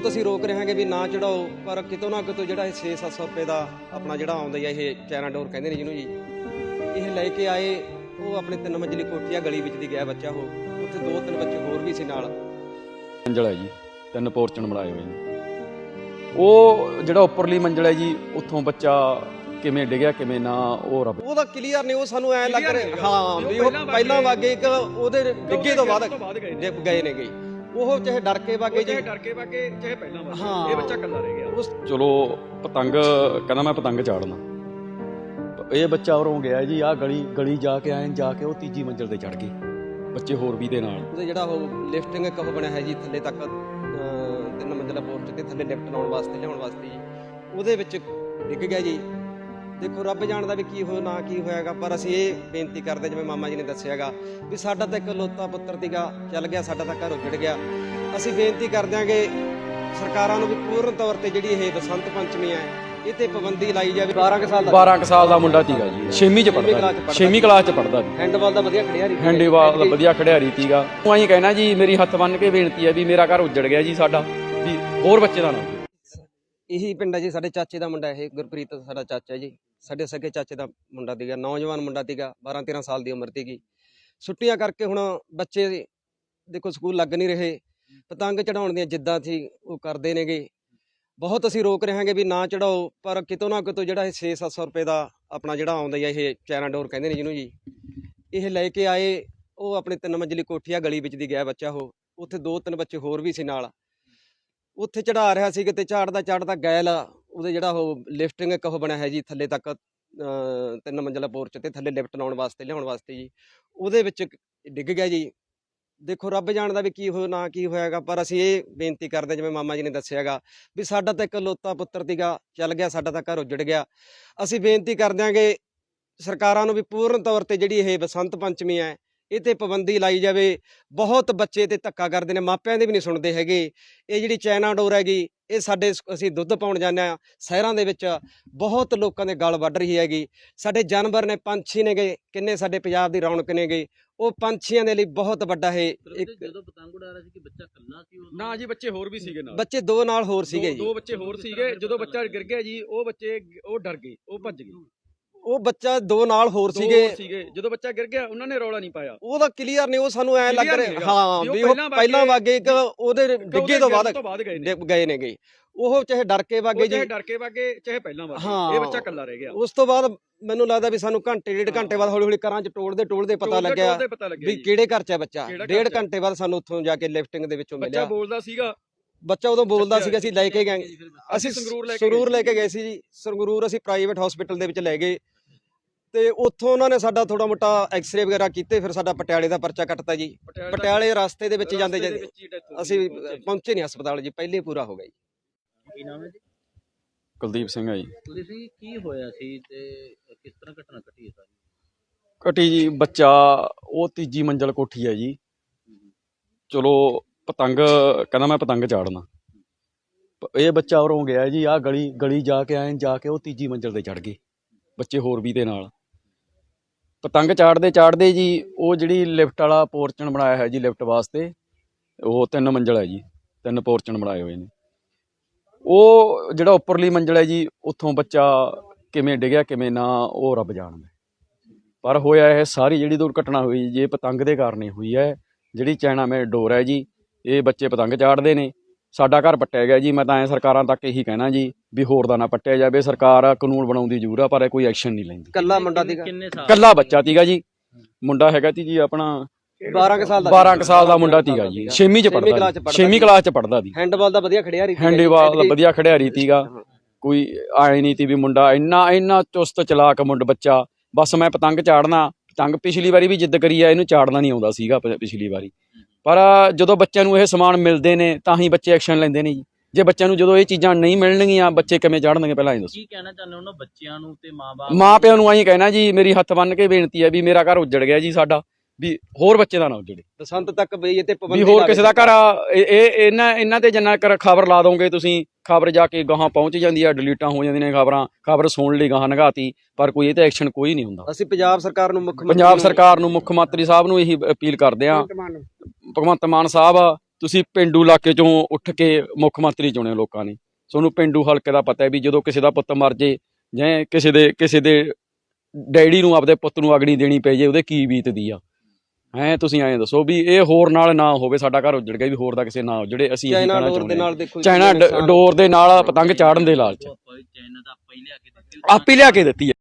ਬਹੁਤ ਅਸੀਂ ਰੋਕ ਰਹੇ ਹਾਂਗੇ ਵੀ ਨਾ ਚੜਾਓ ਪਰ ਕਿਤੋਂ ਨਾ ਕਿਤੋਂ ਜਿਹੜਾ ਇਹ 6-700 ਰੁਪਏ ਦਾ ਆਪਣਾ ਜਿਹੜਾ ਆਉਂਦਾ ਹੀ ਆ ਇਹ ਚਾਈਨਾ ਡੋਰ ਕਹਿੰਦੇ ਨੇ ਜਿਹਨੂੰ ਜੀ ਇਹ ਲੈ ਕੇ ਆਏ ਉਹ ਆਪਣੇ ਤਿੰਨ ਮੰਜ਼ਲੀ ਕੋਠੀ ਆ ਗਲੀ ਵਿੱਚ ਦੀ ਗਿਆ ਬੱਚਾ ਉਹ ਉੱਥੇ ਦੋ ਤਿੰਨ ਬੱਚੇ ਹੋਰ ਵੀ ਸੀ ਨਾਲ। ਮੰਜ਼ਲ ਹੈ ਜੀ ਤਿੰਨ ਪੋਰਚਨ ਬਣਾਏ ਹੋਏ ਨੇ। ਉਹ ਜਿਹੜਾ ਉੱਪਰਲੀ ਮੰਜ਼ਲ ਹੈ ਜੀ ਉੱਥੋਂ ਬੱਚਾ ਕਿਵੇਂ ਡਿੱਗਿਆ ਕਿਵੇਂ ਨਾ ਉਹ ਰੱਬ ਉਹਦਾ ਕਲੀਅਰ ਨਹੀਂ ਉਹ ਸਾਨੂੰ ਐ ਲੱਗ ਰਿਹਾ। ਹਾਂ ਵੀ ਉਹ ਪਹਿਲਾਂ ਵਾਗੇ ਇੱਕ ਉਹਦੇ ਡਿੱਗੇ ਤੋਂ ਬਾਅਦ ਗਏ ਨੇ। ਗਈ ਉਹ ਚਾਹੇ ਡਰ ਕੇ ਵਾਗੇ ਜੀ। ਡਰ ਕੇ ਵਾਗੇ ਚਾਹੇ ਪਹਿਲਾਂ ਵਾਗੇ। ਇਹ ਬੱਚਾ ਕੱਲਾ ਰਹਿ ਗਿਆ। ਉਸ ਚਲੋ ਪਤੰਗ ਕਹਿੰਦਾ ਮੈਂ ਪਤੰਗ ਚਾੜਨਾ। ਇਹ ਬੱਚਾ ਉਰੋਂ ਗਿਆ ਜੀ ਆ ਗਲੀ ਗਲੀ ਜਾ ਕੇ ਆਏ ਜਾ ਕੇ ਉਹ ਤੀਜੀ ਮੰਜ਼ਲ ਤੇ ਚੜ ਗਏ ਬੱਚੇ ਹੋਰ ਵੀ ਦੇ ਨਾਲ। ਉਹਦੇ ਜਿਹੜਾ ਉਹ ਲਿਫਟਿੰਗ ਕਪ ਬਣਿਆ ਹੈ ਜੀ ਥੱਲੇ ਤੱਕ ਤਿੰਨ ਮੰਜ਼ਲਾ ਪੋਰਚ ਤੇ ਥੱਲੇ ਲਿਫਟ ਲਾਉਣ ਵਾਸਤੇ ਲਿਆਉਣ ਵਾਸਤੇ ਜੀ। ਉਹਦੇ ਵਿੱਚ ਡਿੱਗ ਗਿਆ ਜੀ। ਦੇਖੋ ਰੱਬ ਜਾਣਦਾ ਵੀ ਕੀ ਹੋਇਆ ਨਾ ਕੀ ਹੋਇਆਗਾ ਪਰ ਅਸੀਂ ਇਹ ਬੇਨਤੀ ਕਰਦੇ ਜਿਵੇਂ ਮਾਮਾ ਜੀ ਨੇ ਦੱਸਿਆਗਾ ਵੀ ਸਾਡਾ ਤਾਂ ਇੱਕ ਲੋਤਾ ਪੁੱਤਰ ਦੀਗਾ ਚੱਲ ਗਿਆ ਸਾਡਾ ਤਾਂ ਘਰ ਉੱਜੜ ਗਿਆ। ਅਸੀਂ ਬੇਨਤੀ ਕਰਦੇ ਆਂਗੇ ਸਰਕਾਰਾਂ ਨੂੰ ਵੀ ਪੂਰਨ ਤੌਰ ਤੇ ਜਿਹੜੀ ਇਹ ਬਸੰਤ ਪੰਚਮੀ ਹੈ ਇਹ ਤੇ ਪਾਬੰਦੀ ਲਾਈ ਜਾਵੇ। 12 ਸਾਲ ਦਾ 12 ਕੁ ਸਾਲ ਦਾ ਮੁੰਡਾ ਤੀਗਾ ਜੀ। 6ਵੀਂ ਚ ਪੜਦਾ ਪੜ੍ਹਦਾ 6ਵੀਂ ਕਲਾਸ ਚ ਪੜਦਾ ਜੀ। ਹੈਂਡਬਾਲ ਦਾ ਵਧੀਆ ਖੜਿਆ ਰਹੀ ਹੈਂਡੀਵਾਲ ਦਾ ਵਧੀਆ ਖੜਿਆਰੀ ਤੀਗਾ ਉਹ ਐਂ ਕਹਿਣਾ ਜੀ ਮੇਰੀ ਹੱਥ ਬੰਨ ਕੇ ਬੇਨਤੀ ਹੈ ਵੀ ਮੇਰਾ ਘਰ ਉੱਜੜ ਗਿਆ ਜੀ ਸਾਡਾ ਵੀ ਹੋਰ ਬੱਚੇ ਦਾ ਨਾ ਇਹੀ ਪਿੰਡ ਹੈ ਜੀ ਸਾਡੇ ਚਾਚੇ ਦਾ ਮੁੰਡਾ ਇਹ ਗੁਰਪ੍ਰੀਤ ਸਾਡਾ ਚਾਚਾ ਜੀ। ਸਾਡੇ ਸਕੇ ਚਾਚੇ ਦਾ ਮੁੰਡਾ ਸੀਗਾ, ਨੌਜਵਾਨ ਮੁੰਡਾ ਸੀਗਾ 12 13 ਸਾਲ ਦੀ ਉਮਰ ਸੀਗੀ। ਛੁੱਟੀਆਂ ਕਰਕੇ ਹੁਣ ਬੱਚੇ ਦੇਖੋ ਸਕੂਲ ਲੱਗ ਨਹੀਂ ਰਹੇ ਪਤੰਗ ਚੜਾਉਣ ਦੀਆਂ ਜਿੱਦਾਂ ਸੀ ਉਹ ਕਰਦੇ ਨੇਗੇ। ਬਹੁਤ ਅਸੀਂ ਰੋਕ ਰਹੇ ਹਾਂਗੇ ਵੀ ਨਾ ਚੜਾਓ, ਪਰ ਕਿਤੋਂ ਨਾ ਕਿਤੋਂ ਜਿਹੜਾ ਇਹ 6-700 ਰੁਪਏ ਦਾ ਆਪਣਾ ਜਿਹੜਾ ਆਉਂਦਾ ਹੀ ਇਹ ਚੈਨਾ ਡੋਰ ਕਹਿੰਦੇ ਨੇ ਜਿਹਨੂੰ ਜੀ, ਇਹ ਲੈ ਕੇ ਆਏ, ਉਹ ਆਪਣੇ ਤਿੰਨ ਮੰਜ਼ਲੀ ਕੋਠੀ ਆ ਗਲੀ ਵਿੱਚ ਦੀ ਗਿਆ ਬੱਚਾ ਉਹ, ਉੱਥੇ ਦੋ ਤਿੰਨ ਬੱਚੇ ਹੋਰ ਵੀ ਸੀ ਨਾਲ। ਉੱਥੇ ਚੜਾ ਰਿਹਾ ਸੀ ਕਿਤੇ ਝਾੜਦਾ ਝਾੜਦਾ ਗੈਲ ਉਹਦੇ ਜਿਹੜਾ ਉਹ ਲਿਫਟਿੰਗ ਇੱਕ ਉਹ ਬਣਿਆ ਹੈ ਜੀ ਥੱਲੇ ਤੱਕ ਤਿੰਨ ਮੰਜ਼ਲਾ ਪੋਰਚ ਤੇ ਥੱਲੇ ਲਿਫਟ ਲਾਉਣ ਵਾਸਤੇ, ਲਿਆਉਣ ਵਾਸਤੇ ਜੀ। ਉਹਦੇ ਵਿੱਚ ਡਿੱਗ ਗਿਆ ਜੀ। ਦੇਖੋ ਰੱਬ ਜਾਣਦਾ ਵੀ ਕੀ ਹੋ, ਨਾ ਕੀ ਹੋਇਆਗਾ, ਪਰ ਅਸੀਂ ਇਹ ਬੇਨਤੀ ਕਰਦੇ ਜਿਵੇਂ ਮਾਮਾ ਜੀ ਨੇ ਦੱਸਿਆਗਾ, ਵੀ ਸਾਡਾ ਤਾਂ ਇੱਕ ਲੋਤਾ ਪੁੱਤਰ ਸੀਗਾ, ਚੱਲ ਗਿਆ, ਸਾਡਾ ਤਾਂ ਘਰ ਉੱਜੜ ਗਿਆ। ਅਸੀਂ ਬੇਨਤੀ ਕਰਦੇ ਆਂਗੇ ਸਰਕਾਰਾਂ ਨੂੰ ਵੀ ਪੂਰਨ ਤੌਰ ਤੇ ਜਿਹੜੀ ਇਹ ਬਸੰਤ ਪੰਚਮੀ ਹੈ ਇਹ ਤੇ ਪਾਬੰਦੀ ਲਾਈ ਜਾਵੇ। ਬਹੁਤ ਬੱਚੇ ਤੇ ਧੱਕਾ ਕਰਦੇ ਨੇ ਮਾਪਿਆਂ ਦੇ ਵੀ ਨਹੀਂ ਸੁਣਦੇ ਹੈਗੇ। ਇਹ ਜਿਹੜੀ ਚਾਈਨਾ ਡੋਰ ਹੈਗੀ ਇਹ ਸਾਡੇ ਅਸੀਂ ਦੁੱਧ ਪਾਉਣ ਜਾਂਦੇ ਆ ਸ਼ਹਿਰਾਂ ਦੇ ਵਿੱਚ ਬਹੁਤ ਲੋਕਾਂ ਦੇ ਗਲ ਵੱਢ ਰਹੀ ਹੈਗੀ। ਸਾਡੇ ਜਾਨਵਰ ਨੇ ਪੰਛੀ ਨੇਗੇ ਕਿੰਨੇ ਸਾਡੇ ਪੰਜਾਬ ਦੀ ਰੌਣਕ ਨੇਗੇ। ਉਹ ਪੰਛੀਆਂ ਦੇ ਲਈ ਬਹੁਤ ਵੱਡਾ ਇਹ ਇੱਕ ਜਦੋਂ ਪਤੰਗ ਉਡਾ ਰਿਹਾ ਸੀ ਕਿ ਬੱਚਾ ਕੱਲਾ ਸੀ ਉਹ? ਨਾ ਜੀ ਬੱਚੇ ਹੋਰ ਵੀ ਸੀਗੇ ਨਾਲ। ਬੱਚੇ ਦੋ ਨਾਲ ਹੋਰ ਸੀਗੇ ਜੀ। ਦੋ ਬੱਚੇ ਹੋਰ ਸੀਗੇ। ਜਦੋਂ ਬੱਚਾ ਗਿਰ ਗਿਆ ਜੀ ਉਹ ਬੱਚੇ ਉਹ ਡਰ ਗਏ ਉਹ ਭੱਜ ਗਏ। ਉਹ ਬੱਚਾ ਦੋ ਨਾਲ ਹੋਰ ਸੀਗੇ। ਸੀਗੇ। ਜਦੋਂ ਬੱਚਾ ਗਿਰ ਗਿਆ ਉਹਨਾਂ ਨੇ ਰੌਲਾ ਨਹੀਂ ਪਾਇਆ। ਉਹਦਾ ਕਲੀਅਰ ਨਹੀਂ ਉਹ ਸਾਨੂੰ ਐ ਲੱਗ ਰਿਹਾ। ਹਾਂ ਵੀ ਉਹ ਪਹਿਲਾਂ ਵਾਗੇ- ਇੱਕ ਉਹਦੇ ਡਿੱਗੇ ਤੋਂ ਬਾਅਦ ਗਏ ਨੇ। ਗਏ ਉਹ ਚਾਹੇ ਡਰ ਕੇ ਵਾਗੇ ਜੀ ਚਾਹੇ ਡਰ ਕੇ ਵਾਗੇ ਚਾਹੇ ਪਹਿਲਾਂ ਵਾਗੇ। ਇਹ ਬੱਚਾ ਕੱਲਾ ਰਹਿ ਗਿਆ। ਉਸ ਤੋਂ ਬਾਅਦ ਮੈਨੂੰ ਲੱਗਦਾ ਵੀ ਸਾਨੂੰ ਘੰਟੇ ਡੇਢ ਘੰਟੇ ਬਾਅਦ ਹੌਲੀ ਹੌਲੀ ਘਰਾਂ 'ਚ ਟੋਲਦੇ ਟੋਲਦੇ ਪਤਾ ਲੱਗਿਆ ਵੀ। ਕਿਹੜੇ ਘਰ 'ਚ ਹੈ ਬੱਚਾ। ਡੇਢ। ਘੰਟੇ ਬਾਅਦ ਸਾਨੂੰ ਉੱਥੋਂ ਜਾ ਕੇ ਲਿਫਟਿੰਗ ਦੇ ਵਿੱਚੋਂ ਬੱਚਾ ਮਿਲਿਆ। ਬੋਲਦਾ ਸੀਗਾ। ਬੱਚਾ ਉਦੋਂ ਬੋਲਦਾ ਸੀਗਾ ਅਸੀਂ ਲੈ ਕੇ ਗਏ। ਅਸੀਂ ਸੰਗਰੂਰ ਲੈ ਕੇ ਸੰਗਰੂਰ ਲੈ ਕੇ ਗਏ ਸੀ ਜੀ। ਸੰਗਰੂਰ ਅਸੀਂ ਪ੍ਰਾਈਵੇਟ ਹਸਪੀਟਲ ਦੇ ਵਿੱਚ ਲੈ ਗਏ। ਤੇ ਉੱਥੋਂ ਉਹਨਾਂ ਨੇ ਸਾਡਾ ਥੋੜਾ ਮੋਟਾ ਐਕਸ-ਰੇ ਵਗੈਰਾ ਕੀਤੇ ਫਿਰ ਸਾਡਾ ਪਟਿਆਲੇ ਦਾ ਪਰਚਾ ਕੱਟਤਾ ਜੀ। ਪਟਿਆਲੇ ਰਸਤੇ ਦੇ ਵਿੱਚ ਜਾਂਦੇ ਜਾਂਦੇ ਅਸੀਂ ਪਹੁੰਚੇ ਨਹੀਂ। ਹਸਪਤਾਲ ਜੀ ਪਹਿਲੇ ਪੂਰਾ ਹੋ ਗਿਆ ਜੀ। ਕੀ ਨਾਮ ਹੈ ਜੀ? ਕੁਲਦੀਪ ਸਿੰਘ ਆ ਜੀ। ਕੁਲਦੀਪ ਸਿੰਘ ਕੀ ਹੋਇਆ ਸੀ ਤੇ ਕਿਸ ਤਰ੍ਹਾਂ ਘਟਨਾ ਘਟੀ ਹੈ ਸਾਰੀ? ਕਟੀ ਜੀ ਬੱਚਾ ਉਹ ਤੀਜੀ ਮੰਜ਼ਲ ਕੋਠੀ ਹੈ ਜੀ। ਚਲੋ ਪਤੰਗ ਕਹਿੰਦਾ ਮੈਂ ਪਤੰਗ ਚਾੜਨਾ। ਇਹ ਬੱਚਾ ਉਰੋਂ ਗਿਆ ਜੀ ਆ ਗਲੀ ਗਲੀ ਜਾ ਕੇ ਆਏ ਜਾ ਕੇ ਉਹ ਤੀਜੀ ਮੰਜ਼ਲ ਤੇ ਚੜ ਗਏ। ਬੱਚੇ ਹੋਰ ਵੀ ਦੇ ਨਾਲ। ਪਤੰਗ ਚਾੜਦੇ ਚਾੜਦੇ ਜੀ, ਉਹ ਜਿਹੜੀ ਲਿਫਟ ਵਾਲਾ ਪੋਰਚਨ ਬਣਾਇਆ ਹੈ ਜੀ ਲਿਫਟ ਵਾਸਤੇ, ਉਹ ਤਿੰਨ ਮੰਜ਼ਲ ਹੈ ਜੀ, ਤਿੰਨ ਪੋਰਚਨ ਬਣਾਏ ਹੋਏ ਨੇ। ਉਹ ਜਿਹੜਾ ਉੱਪਰਲੀ ਮੰਜ਼ਲ ਹੈ ਜੀ, ਉੱਥੋਂ ਬੱਚਾ ਕਿਵੇਂ ਡਿੱਗਿਆ, ਕਿਵੇਂ ਨਾ, ਉਹ ਰੱਬ ਜਾਣਦਾ ਪਰ ਹੋਇਆ ਇਹ ਸਾਰੀ ਜਿਹੜੀ ਦੁਰਘਟਨਾ ਹੋਈ, ਜੀ ਇਹ ਪਤੰਗ ਦੇ ਕਾਰਨ ਹੀ ਹੋਈ ਹੈ, ਜਿਹੜੀ ਚਾਈਨਾ ਮੇ ਡੋਰ ਹੈ ਜੀ, ਇਹ ਬੱਚੇ ਪਤੰਗ ਚਾੜਦੇ ਨੇ, ਸਾਡਾ ਘਰ ਪੱਟਿਆ ਗਿਆ ਜੀ, ਮੈਂ ਤਾਂ ਐ ਸਰਕਾਰਾਂ ਤੱਕ ਇਹੀ ਕਹਿਣਾ ਜੀ ਵੀ ਹੋਰ ਦਾ ਨਾ ਪੱਟਿਆ ਜਾਵੇ ਸਰਕਾਰ ਕਾਨੂੰਨ ਬਣਾਉਂਦੀ ਜ਼ਰੂਰ ਆ ਪਰ ਇਹ ਕੋਈ ਐਕਸ਼ਨ ਨਹੀਂ ਲੈਂਦੀ। ਕੱਲਾ ਮੁੰਡਾ ਸੀਗਾ। ਕਿੰਨੇ ਸਾਲ ਕੱਲਾ ਬੱਚਾ ਤੀਗਾ ਜੀ। ਮੁੰਡਾ ਹੈਗਾ ਤੀ ਜੀ ਆਪਣਾ 12 ਕੁ ਸਾਲ ਦਾ 12 ਕੁ ਸਾਲ ਦਾ ਮੁੰਡਾ ਤੀਗਾ ਜੀ। 6ਵੀਂ ਚ ਪੜਦਾ ਕਲਾਸ ਚ ਪੜ੍ਹਦਾ 6ਵੀਂ ਕਲਾਸ ਚ ਪੜਦਾ ਦੀ ਹੈਂਡਬਾਲ ਦਾ ਵਧੀਆ ਖੜਿਆ ਰਹੀ ਹੈਂਡੀਵਾਲ ਦਾ ਵਧੀਆ ਖੜਿਆਰੀ ਤੀਗਾ ਕੋਈ ਆਏ ਨਹੀਂ ਤੀ ਵੀ ਮੁੰਡਾ। ਇੰਨਾ ਇੰਨਾ ਚੁਸਤ ਚਲਾਕ ਮੁੰਡ ਬੱਚਾ। ਬਸ ਮੈਂ ਪਤੰਗ ਚਾੜਨਾ। ਪਤੰਗ ਪਿਛਲੀ ਵਾਰੀ ਵੀ ਜਿੱਦ ਕਰੀ ਆ ਇਹਨੂੰ ਚਾੜਨਾ ਨਹੀਂ ਆਉਂਦਾ ਸੀਗਾ ਪਿਛਲੀ ਵਾਰੀ। ਪਰ ਜਦੋਂ ਬੱਚਿਆਂ ਨੂੰ ਇਹ ਸਮਾਨ ਮਿਲਦੇ ਨੇ ਤਾਂ ਹੀ ਬੱਚੇ ਐਕਸ਼ਨ ਲੈਂਦੇ ਨੇ ਜੀ। ਜੇ ਬੱਚਿਆਂ ਨੂੰ ਜਦੋਂ ਇਹ ਚੀਜ਼ਾਂ ਨਹੀਂ ਮਿਲਣਗੀਆਂ ਬੱਚੇ ਕਿਵੇਂ ਚਾੜਨਗੇ ਪਹਿਲਾਂ ਇਹ ਦੱਸੋ। ਕੀ ਕਹਿਣਾ ਚਾਹੁੰਦੇ ਹੋ ਉਹਨਾਂ ਬੱਚਿਆਂ ਨੂੰ ਤੇ ਮਾਪੇ ਮਾਂ ਪਿਓ ਨੂੰ ਆਈ ਕਹਿਣਾ ਜੀ ਮੇਰੀ ਹੱਥ ਬੰਨ ਕੇ ਬੇਨਤੀ ਹੈ ਵੀ ਮੇਰਾ ਘਰ ਉੱਜੜ ਗਿਆ ਜੀ ਸਾਡਾ ਵੀ ਹੋਰ ਬੱਚੇ ਦਾ ਨਾ ਉੱਜੜੇ। ਬਸੰਤ ਤੱਕ ਵੀ ਇਹ ਤੇ ਵੀ ਪਾਬੰਦੀ ਹੋਰ ਕਿਸੇ ਦਾ ਘਰ ਇਹ ਇਹ- ਇਹਨਾਂ ਇਹਨਾਂ ਤੇ ਜੰਨਾ ਕਰ ਖਬਰ ਲਾ ਦੋਗੇ ਤੁਸੀਂ ਖਬਰ ਜਾ ਕੇ ਗਾਹਾਂ ਪਹੁੰਚ ਜਾਂਦੀ ਆ ਡਿਲੀਟਾਂ ਹੋ ਜਾਂਦੀਆਂ ਨੇ ਖਬਰਾਂ ਖਬਰ ਸੁਣ ਲਈ ਗਾਹਾਂ ਨਗਾਤੀ ਪਰ ਕੋਈ ਇਹ ਤੇ ਐਕਸ਼ਨ ਕੋਈ ਨਹੀਂ ਹੁੰਦਾ। ਅਸੀਂ ਪੰਜਾਬ ਸਰਕਾਰ ਨੂੰ ਮੁੱਖ ਮੰਤਰੀ ਪੰਜਾਬ ਨੂੰ- ਸਰਕਾਰ ਨੂੰ ਮੁੱਖ ਮੰਤਰੀ ਸਾਹਿਬ ਨੂੰ ਇਹੀ ਅਪੀਲ ਕਰਦੇ ਆ। ਭਗਵੰਤ ਮਾਨ ਸਾਹਿਬ ਤੁਸੀਂ ਪਿੰਡੂ ਇਲਾਕੇ ਚੋਂ ਉੱਠ ਕੇ ਮੁੱਖ ਮੰਤਰੀ ਚੁਣਿਆ ਲੋਕਾਂ ਨੇ। ਤੁਹਾਨੂੰ ਪਿੰਡੂ ਹਲਕੇ ਦਾ ਪਤਾ ਹੈ ਵੀ ਜਦੋਂ ਕਿਸੇ ਦਾ ਪੁੱਤ ਮਰ ਜੇ ਜਾਂ ਕਿਸੇ ਦੇ ਕਿਸੇ ਦੇ ਡੈਡੀ ਨੂੰ ਆਪਦੇ ਪੁੱਤ ਨੂੰ ਅਗਣੀ ਦੇਣੀ ਪੈ ਜੇ ਉਹਦੇ ਕੀ ਬੀਤਦੀ ਆ? ਹੈ ਤੁਸੀਂ ਐਂ ਦੱਸੋ ਵੀ ਇਹ ਹੋਰ ਨਾਲ ਨਾ ਹੋਵੇ ਸਾਡਾ ਘਰ ਉੱਜੜ ਗਿਆ ਵੀ ਹੋਰ ਦਾ ਕਿਸੇ ਨਾ ਜਿਹੜੇ ਅਸੀਂ ਇਹੀ ਚਾਈਨਾ ਕਹਿਣਾ ਡੋਰ ਚਾਹੁੰਦੇ ਦੇ ਹਾਂ। ਨਾਲ ਦੇਖੋ ਜੀ ਚਾਈਨਾ ਡੋਰ ਦੇ ਨਾਲ ਪਤੰਗ ਚਾੜਨ ਦੇ ਲਾਲਚ ਆਪਾਂ ਲਿਆ ਕੇ ਦਿੱਤੀ।